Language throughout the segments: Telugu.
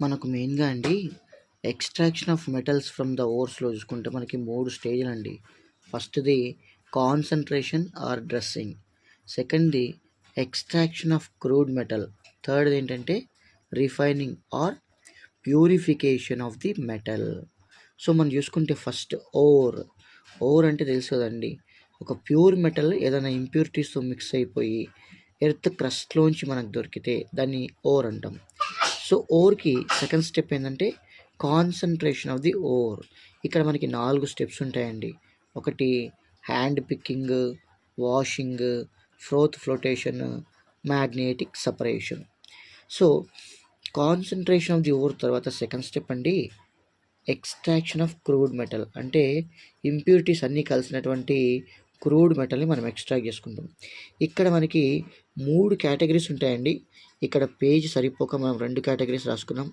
మనకు మెయిన్‌గా అండి extraction of metals from the ఓర్స్‌లో చూసుకుంటే మనకి 3 స్టేజ్‌లండి. ఫస్ట్‌ది కాన్సన్ట్రేషన్ ఆర్ డ్రెస్సింగ్. సెకండ్‌ది ఎక్స్‌ట్రాక్షన్ ఆఫ్ క్రూడ్ మెటల్. థర్డ్‌ది ఏంటంటే refining or purification of the metal. So, మనం చూసుకుంటే ఫస్ట్ ఓర్. ఓర్ అంటే తెలుసు కదండి ఒక ప్యూర్ మెటల్ ఏదైనా ఇంప్యూరిటీస్‌తో మిక్స్ అయిపోయి ఎర్త్ క్రస్ట్‌లోంచి మనకు దొరికితే దాన్ని ఓర్ అంటాం. సో, ఓర్‌కి సెకండ్ స్టెప్ ఏంటంటే కాన్సంట్రేషన్ ఆఫ్ ది ఓర్. ఇక్కడ మనకి నాలుగు స్టెప్స్ ఉంటాయండి. ఒకటి hand picking washing, froth flotation, magnetic separation so, concentration of the ore తర్వాత సెకండ్ స్టెప్ అండి ఎక్స్‌ట్రాక్షన్ ఆఫ్ క్రూడ్ మెటల్. అంటే ఇంప్యూరిటీస్ అన్నీ కలిసినటువంటి క్రూడ్ మెటల్‌ని మనం ఎక్స్‌ట్రాక్ట్ చేసుకుంటాం. ఇక్కడ మనకి మూడు కేటగరీస్ ఉంటాయండి. ఇక్కడ పేజ్ సరిపోక మనం రెండు కేటగరీస్ రాసుకున్నాం.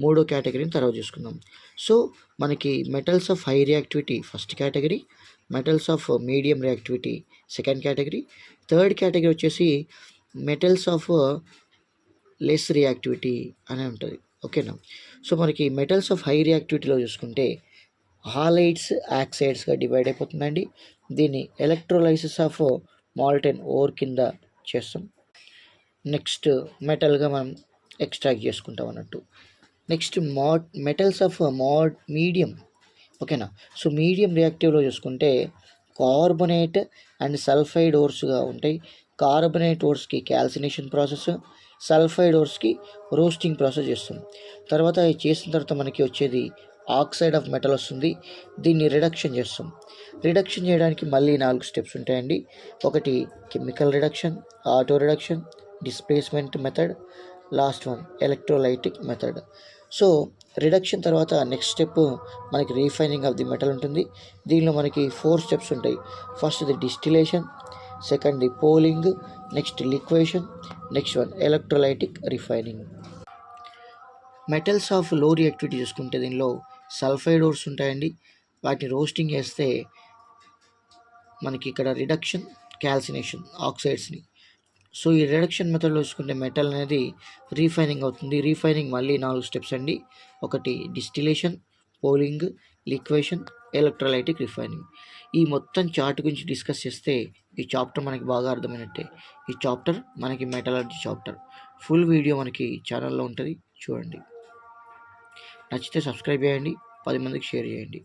మూడో కేటగిరీని తర్వాత చూసుకుందాం. సో, మనకి metals of high reactivity first category metals of medium reactivity second category third category వచ్చేసి మెటల్స్ ఆఫ్ లెస్ రియాక్టివిటీ అని ఉంటుంది ఓకేనా? సో, మనకి మెటల్స్ ఆఫ్ హై రియాక్టివిటీలో చూసుకుంటే హాలైడ్స్, ఆక్సైడ్స్‌గా డివైడ్ అయిపోతుందండి. దీన్ని ఎలక్ట్రోలైసిస్ ఆఫ్ మాల్టెన్ ఓర్ కింద చేస్తాం. నెక్స్ట్ మెటల్‌గా మనం ఎక్స్‌ట్రాక్ట్ చేసుకుంటాం అన్నట్టు. Next mod metals of mod medium ఓకేనా? సో, మీడియం రియాక్టివ్‌లో చూసుకుంటే కార్బొనేట్ అండ్ సల్ఫైడ్ ఓర్స్‌గా ఉంటాయి. కార్బొనేట్ ఓర్స్‌కి క్యాల్సినేషన్ ప్రాసెస్, సల్ఫైడ్ ఓర్స్‌కి రోస్టింగ్ ప్రాసెస్ చేస్తాం. తర్వాత అవి చేసిన తర్వాత మనకి వచ్చేది ఆక్సైడ్ ఆఫ్ మెటల్ వస్తుంది. దీన్ని రిడక్షన్ చేస్తాం. రిడక్షన్ చేయడానికి మళ్ళీ నాలుగు స్టెప్స్ ఉంటాయండి. ఒకటి chemical reduction, auto reduction, displacement method, last one electrolytic method. So, reduction తర్వాత నెక్స్ట్ స్టెప్ మనకి రిఫైనింగ్ ఆఫ్ ది మెటల్ ఉంటుంది. దీనిలో మనకి ఫోర్ స్టెప్స్ ఉంటాయి. First the distillation, second the poling, next liquation, next one electrolytic refining. Metals ఆఫ్లో రియాక్టివిటీ చూసుకుంటే దీనిలో సల్ఫైడ్ ఓర్స్ ఉంటాయండి. వాటిని రోస్టింగ్ చేస్తే మనకి ఇక్కడ రిడక్షన్, క్యాల్సినేషన్ ఆక్సైడ్స్‌ని. సో, ఈ రిడక్షన్ మెథడ్‌లో చూసుకుంటే మెటల్ అనేది రీఫైనింగ్ అవుతుంది. రీఫైనింగ్ మళ్ళీ నాలుగు స్టెప్స్ అండి. ఒకటి distillation, poling, liquation, electrolytic refining. ఈ మొత్తం చార్ట్ గురించి డిస్కస్ చేస్తే ఈ చాప్టర్ మనకి బాగా అర్థమైనట్టే. ఈ చాప్టర్ మనకి మెటలర్జీ చాప్టర్. ఫుల్ వీడియో మనకి ఛానల్లో ఉంటుంది చూడండి. నచ్చితే సబ్స్క్రైబ్ చేయండి. పది మందికి షేర్ చేయండి.